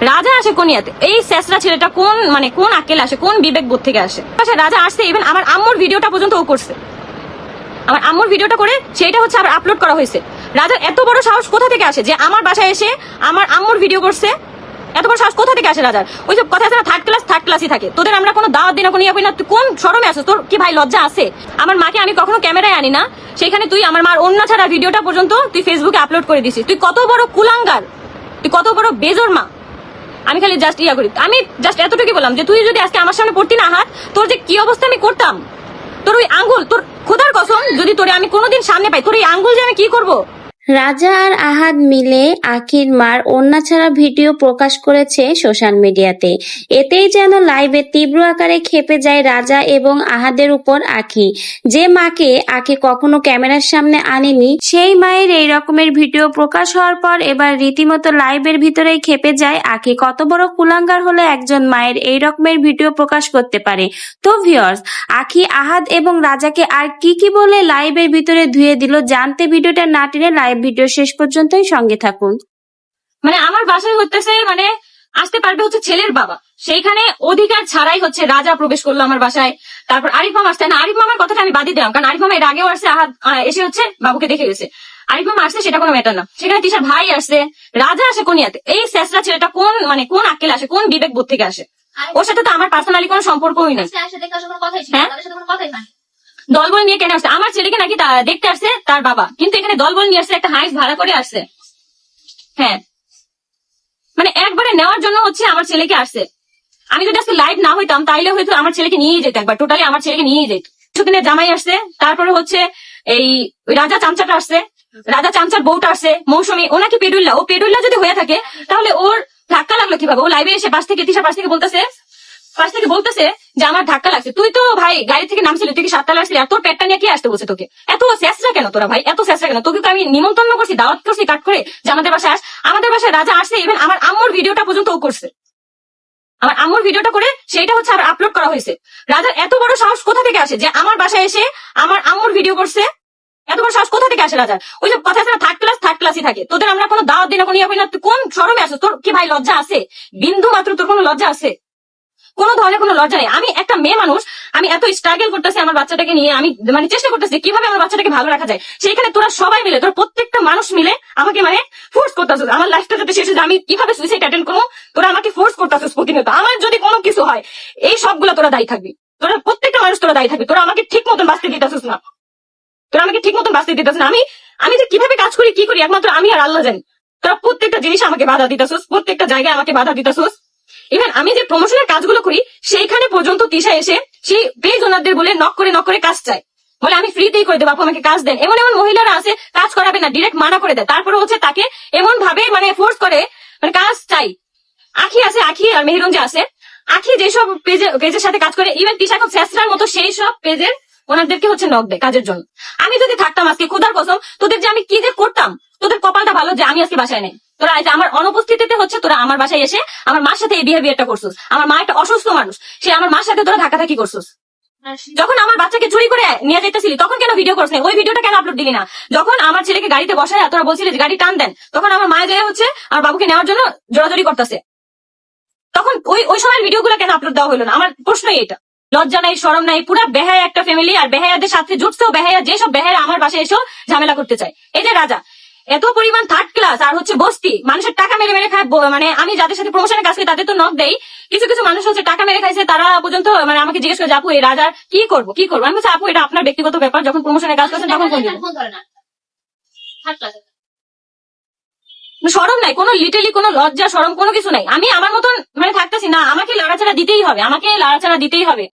রাজা আসে কোন ইয়াতে? এই শেষরা ছেলেটা কোন মানে কোন আকেল আসে, কোন বিবেক বোধ থেকে আসে? আচ্ছা রাজা আসছে ইভেন আমার আম্মুর ভিডিওটা পর্যন্ত ও করছে। আমার আম্মুর ভিডিওটা করে সেটা হচ্ছে আবার আপলোড করা হয়েছে। রাজার এত বড় সাহস কোথা থেকে আসে যে আমার বাসায় এসে আমার আম্মুর ভিডিও করছে? এত বড় সাহস কোথা থেকে আসে রাজার? ওই সব কথা আছে থার্ড ক্লাস থার্ড ক্লাসই থাকে। তোদের আমরা কোনো দাওয়াত দিনা কোনো ইয়ে না, তুই কোন শরমে আসিস তোর কি ভাই লজ্জা আছে? আমার মাকে আমি কখনো ক্যামেরায় আনি না। সেখানে তুই আমার মার অন্য ছাড়া ভিডিওটা পর্যন্ত তুই ফেসবুকে আপলোড করে দিছিস। তুই কত বড় কুলাঙ্গার? তুই কত বড় বেজর মা? আমি খালি জাস্ট ইয়া করি। আমি জাস্ট এতটুকু বললাম যে তুই যদি আজকে আমার সামনে পড়তি না হাত, তোর যে কি অবস্থা আমি করতাম? তোর ওই আঙ্গুল, তোর খোদার কসম, যদি তোরে আমি কোনোদিন সামনে পাই, তোর এই আঙ্গুল যে আমি কি করব? রাজা আর আহাদ মিলে আখির মার অন্যা ছাড়া ভিডিও প্রকাশ করেছে সোশ্যাল মিডিয়াতে। এতেই যেন লাইভে তীব্র আকারে খেপে যায় রাজা এবং আহাদের উপর আখি যে মাকে আখি কখনো ক্যামেরার সামনে আনেনি, সেই মায়ের এই রকমের ভিডিও প্রকাশ হওয়ার পর এবার রীতিমতো লাইভের ভিতরেই খেপে যায় আখি কত বড় কুলাঙ্গার হলে একজন মায়ের এই রকমের ভিডিও প্রকাশ করতে পারে? তো ভিউয়ার্স আখি আহাদ এবং রাজাকে আর কি কি বলে লাইভের ভিতরে ধুয়ে দিল জানতে ভিডিওটা না টেনে লাইভ ভিডিও শেষ পর্যন্তই সঙ্গে থাকুন। মানে আমার বাসায় হতেছে মানে আসতে পারবে হচ্ছে ছেলের বাবা। সেইখানে অধিকার ছাড়াই হচ্ছে রাজা প্রবেশ করল আমার বাসায়। তারপর আরিফ মামা আসছে না আরিফ মামার কথাটা আমি বাদই দিলাম কারণ আরিফ মামা এর আগেও আসছে আহাদ এসে হচ্ছে বাবুকে দেখে গেছে। আরিফ মামা আসছে সেটা কোনো ম্যাটার না। সেখানে তিশার ভাই আসছে রাজা আসে কোন ইয়াতে? এই শেষরা ছেলেটা কোন মানে কোন আকেল আসে কোন বিবেক বোধ থেকে আসে? ওর সাথে তো আমার পার্সোনালি কোনো সম্পর্কই নেই। দলবল নিয়ে কেন আসছে? আমার ছেলেকে নাকি দেখতে আসছে তার বাবা। কিন্তু এখানে দলবল নিয়ে আসছে, একটা হাইস ভাড়া করে আসছে। হ্যাঁ। মানে একবারে নেওয়ার জন্য হচ্ছে আমার ছেলেকে আসছে। আমি যদি আজকে লাইভ না হইতাম, তাইলে হয়তো আমার ছেলেকে নিয়েই যেত একবার। টোটালি আমার ছেলেকে নিয়েই যেত। কিছুদিনের জামাই আসছে, তারপরে হচ্ছে এই রাজা চামচাটা আসছে, রাজা চামচার বউটা আসছে, মৌসুমী। ও নাকি পেডুল্লা। ও পেডুল্লা যদি হয়ে থাকে, তাহলে ওর ধাক্কা লাগল কীভাবে? ও লাইভে এসে পাশ থেকে, তিশা পাশ থেকে বলতেছে, পাশ থেকে বলতেছে যে আমার ধাক্কা লাগছে। তুই তো ভাই গাড়ি থেকে নামছিলি, তুই কি সাততলা আসলি? আর তোর পেটটা নিয়ে কি আসতে বলছে তোকে? এত শেষরা কেন তোরা ভাই? এত শেষরা কেন? তোকে আমি নিমন্ত্রণ করছি, দাওয়াত করছি কাট করে যে আমাদের বাসায় আস। আমাদের বাসায় রাজা আসছে ইভেন আমার আম্মুর ভিডিওটা পর্যন্ত ও করছে। আমার আম্মুর ভিডিওটা করে সেটা হচ্ছে আবার আপলোড করা হয়েছে। রাজার এত বড় সাহস কোথা থেকে আসে যে আমার বাসায় এসে আমার আম্মুর ভিডিও করছে? এত বড় সাহস কোথা থেকে আসে রাজার? ওই সব কথা আছে না থার্ড ক্লাস থার্ড ক্লাসই থাকে। তোদের আমরা কোনো দাওয়াত দিনা কোনো ইয়ে না। কোন শরমে আসিস তোর কি ভাই লজ্জা আছে? বিন্দু মাত্র তোর কোনো লজ্জা আছে? কোনো ধরনের কোনো লজ্জা নেই। আমি একটা মেয়ে মানুষ, আমি এত স্ট্রাগল করতেছি আমার বাচ্চাটাকে নিয়ে, আমি মানে চেষ্টা করতেছি কীভাবে আমার বাচ্চাটাকে ভালো রাখা যায়। সেইখানে তোরা সবাই মিলে, তোর প্রত্যেকটা মানুষ মিলে আমাকে মানে ফোর্স করতেছিস। আমার লাইফটা যাতে শেষ হয়ে আমি কীভাবে সুইসাইড অ্যাটেন্ড করব? তোরা আমাকে ফোর্স করতেছিস প্রতিনিয়ত। আমার যদি কোনো কিছু হয়, এই সবগুলো তোরা দায়ী থাকবি। তোরা প্রত্যেকটা মানুষ তোরা দায়ী থাকবি। তোরা আমাকে ঠিক মতন বাঁচতে দিতেছিস না। তোরা আমাকে ঠিক মতন বাঁচতে দিতেছিস না। আমি আমি যে কীভাবে কাজ করি, কি করি, একমাত্র আমি আর আল্লাহ জানি। তোরা প্রত্যেকটা জিনিস আমাকে বাধা দিতেছিস, প্রত্যেকটা জায়গায় আমাকে বাধা দিতেছিস। ইভেন আমি যে প্রমোশনের কাজগুলো করি, সেইখানে পর্যন্ত তিশা এসে সেই পেজ ওনারদের বলে নক করে নক করে কাজ চায়। বলে, আমি ফ্রিতেই করে দেবো, আপু আমাকে কাজ দেন। এমন এমন মহিলারা আছে, কাজ করাবে না ডিরেক্ট মানা করে দেয়। তারপরে হচ্ছে তাকে এমন ভাবে মানে ফোর্স করে মানে কাজ চাই। আখি আছে, আখি আর মেহরুঞ্জা আছে, আখি যেসব পেজে পেজের সাথে কাজ করে ইভেন তিশা খুব শেষরার মতো সেই সব পেজের ওনাদেরকে হচ্ছে নক দেয় কাজের জন্য। আমি যদি থাকতাম আজকে, খুদার কসম, তোদের যে আমি কি যে করতাম, তোদের কপালটা ভালো যে আমি আজকে বাসায় নেই। তোরা আজ আমার অনুপস্থিতিতে হচ্ছে তোরা আমার বাসায় এসে আমার মার সাথে এই বিহেভিয়ারটা করছিস। আমার মা একটা অসুস্থ মানুষ। সে আমার মার সাথে তোরা ধাক্কাধাক্কি করছিস। যখন আমার বাচ্চাকে চুরি করে নিয়ে যেতেছিলি তখন কেন ভিডিও করছিস? ওই ভিডিওটা কেন আপলোড দিলি না? যখন আমার ছেলেকে গাড়িতে বসায় তোরা বলছিলি যে গাড়ি টান দেন তখন আমার মা যায় হচ্ছে আমার বাবুকে নেওয়ার জন্য জোরাজোরি করতেছে। তখন ওই ওই সময়ের ভিডিওগুলো কেন আপলোড দেওয়া হলো না? আমার প্রশ্নই এটা। লজ্জা নাই শরম নাই পুরো বেহায়া একটা ফ্যামিলি আর বেহায়াদের সাথে জুটছেও বেহায়া যেসব বেহায়া আমার বাসায় এসেও ঝামেলা করতে চায়। এই যে রাজা এত পরিমাণ থার্ড ক্লাস আর হচ্ছে বস্তি মানুষের টাকা মেরে মেরে খায় মানে আমি যাদের সাথে প্রমোশনের কাজ করি তাদের তো নক দেই। কিছু কিছু মানুষ হচ্ছে টাকা মেরে খাইছে তারা পর্যন্ত মানে আমাকে জিজ্ঞেস করে আপু এই রাজার কি করব কি করব? আমি বলছি আপু এটা আপনার ব্যক্তিগত ব্যাপার যখন প্রমোশনের কাজ করছেন তখন ফোন না সরম নাই কোনো লিটালি কোনো লজ্জা সরম কোনো কিছু নাই। আমি আমার মতন মানে থাকতেছি না আমাকে লাড়াচাড়া দিতেই হবে আমাকে লাড়াচাড়া দিতেই হবে।